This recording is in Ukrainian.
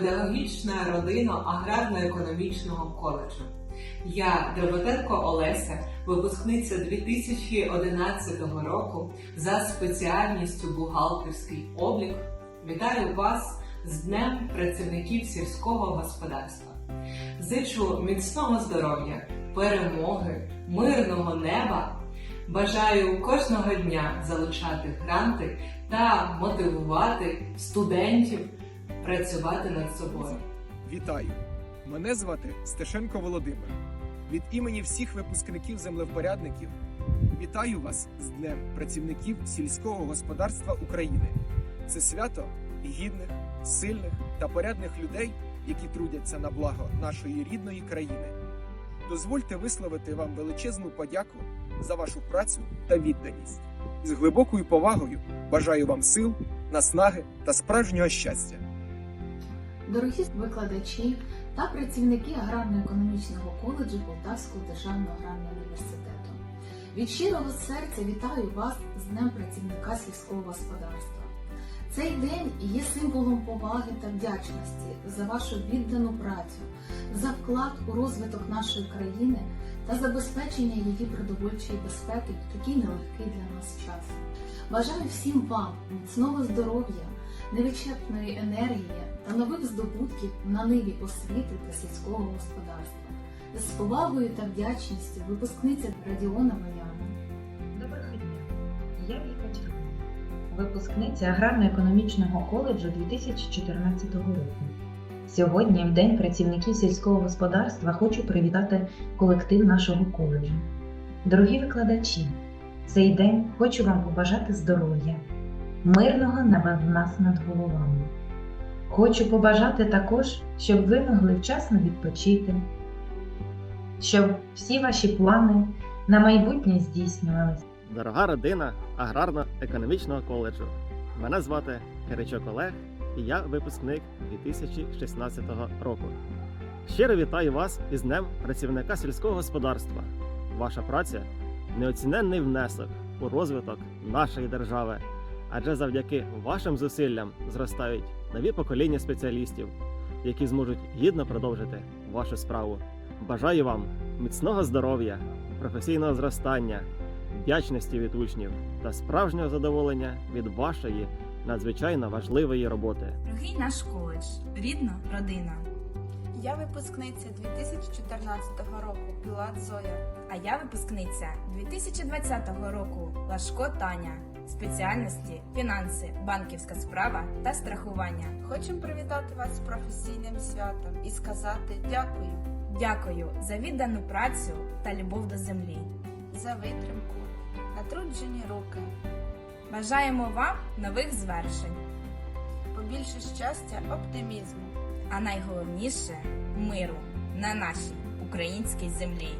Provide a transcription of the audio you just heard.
мирно-родинно аграрно-економічного коледжу. Я Дроботенко Олеся, випускниця 2011 року за спеціальністю бухгалтерський облік. Вітаю вас з Днем працівників сільського господарства. Зичу міцного здоров'я, перемоги, мирного неба. Бажаю кожного дня залучати гранти та мотивувати студентів працювати над собою. Вітаю! Мене звати Стешенко Володимир. Від імені всіх випускників землевпорядників вітаю вас з Днем працівників сільського господарства України. Це свято гідних, сильних та порядних людей, які трудяться на благо нашої рідної країни. Дозвольте висловити вам величезну подяку за вашу працю та відданість. З глибокою повагою бажаю вам сил, наснаги та справжнього щастя. Дорогі викладачі та працівники аграрно-економічного коледжу Полтавського державного аграрного університету. Від щирого серця вітаю вас з Днем працівника сільського господарства. Цей день є символом поваги та вдячності за вашу віддану працю, за вклад у розвиток нашої країни та забезпечення її продовольчої безпеки в такий нелегкий для нас час. Бажаю всім вам міцного здоров'я, невичерпної енергії та нових здобутків на ниві освіти та сільського господарства. З повагою та вдячністю випускниця Радіона Ваяна. Доброго дня! Я Віка Червона, випускниця аграрно-економічного коледжу 2014 року. Сьогодні, в День працівників сільського господарства, хочу привітати колектив нашого коледжу. Дорогі викладачі, цей день хочу вам побажати здоров'я, мирного неба в нас над головами. Хочу побажати також, щоб ви могли вчасно відпочити, щоб всі ваші плани на майбутнє здійснювалися. Дорога родина аграрно-економічного коледжу. Мене звати Киричок Олег, і я випускник 2016 року. Щиро вітаю вас із Днем працівника сільського господарства. Ваша праця неоціненний внесок у розвиток нашої держави, адже завдяки вашим зусиллям зростають нові покоління спеціалістів, які зможуть гідно продовжити вашу справу. Бажаю вам міцного здоров'я, професійного зростання, вдячності від учнів та справжнього задоволення від вашої надзвичайно важливої роботи. Дорогий наш коледж, рідна родина. Я випускниця 2014 року Пілат Зоя. А я випускниця 2020 року Лашко Таня, спеціальності фінанси, банківська справа та страхування. Хочемо привітати вас з професійним святом і сказати дякую Дякую за віддану працю та любов до землі. за витримку, натруджені руки, Бажаємо вам нових звершень, побільше щастя, оптимізму. а найголовніше миру на нашій українській землі.